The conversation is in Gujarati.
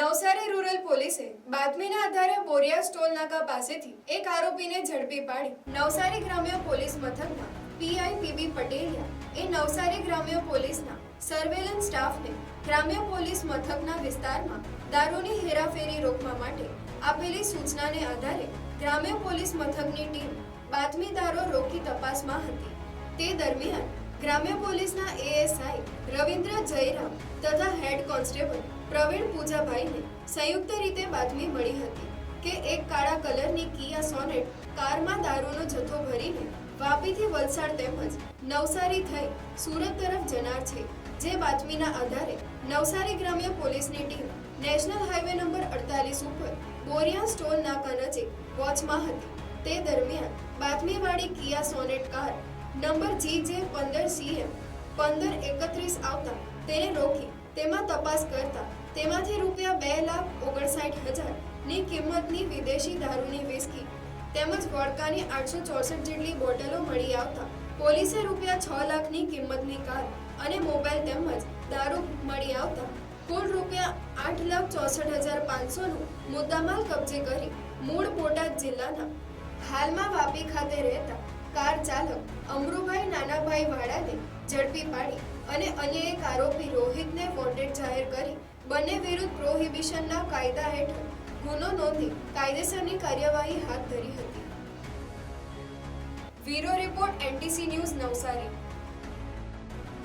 નવસારી રૂરલ પોલીસે બાતમીના આધારે બોરિયા સ્ટોલ નાકા પાસેથી એક આરોપીને ઝડપી પાડી. નવસારી ગ્રામ્ય પોલીસ મથકના પીઆઈ પીબી પટેલિયા એ નવસારી ગ્રામ્ય પોલીસના સર્વેલન્સ સ્ટાફને ગ્રામ્ય પોલીસ મથકના વિસ્તારમાં દારૂની હેરાફેરી રોકવા માટે આપેલી સૂચનાને આધારે ગ્રામ્ય પોલીસ મથકની ટીમ બાતમીદારો રોકી તપાસમાં હતી. તે દરમિયાન ગ્રામ્ય પોલીસના એએસઆઈ રવિન્દ્ર જયરામ તથા હેડ કોન્સ્ટેબલ પ્રવીણ પૂજાભાઈને સંયુક્ત રીતે બાતમી મળી હતી કે એક કાળા કલરની કિયા સોનેટ કારમાં દારૂનો જથ્થો ભરીને વાપીથી વલસાડ તેમજ નવસારી થઈ સુરત તરફ જનાર છે. જે બાતમીના આધારે નવસારી ગ્રામ્ય પોલીસની ટીમ નેશનલ હાઈવે નંબર અડતાલીસ ઉપર બોરિયા સ્ટોલ નાકા નજીક વોચમાં હતી. તે દરમિયાન બાતમીવાળી Kia Sonet car number G J પંદર સીએમ પંદર એકત્રીસ આવતા. તેને રોકી. તેમાં તપાસ કરતા. તેમાંથી રૂપિયા બે લાખ ઓગણસાઠ હજારની કિંમતની વિદેશી દારૂની વિસ્કી તેમજ વોડકાની આઠસો ચોસઠ જેટલી બોટલો મળી આવતા. પોલીસે રૂપિયા છ લાખની કિંમતની કાર અને મોબાઈલ તેમજ દારૂ મળી આવતા. કુલ રૂપિયા આઠ લાખ ચોસઠ હજાર પાંચસોનું મુદ્દામાલ કબજે કરી મૂળ બોટાદ જિલ્લાના હાલમાં વાપી ખાતે રહેતા કાર ચાલક અમરુભાઈ નાનાભાઈ વાળાને ઝડપી પાડી અને અન્ય એક આરોપી રોહિતને વોન્ટેડ જાહેર કરી બંને વિરુદ્ધ પ્રોહિબિશનના કાયદા હેઠળ ગુનો નોંધી કાયદેસરની કાર્યવાહી હાથ ધરી હતી. Bureau report NTC news Navsari.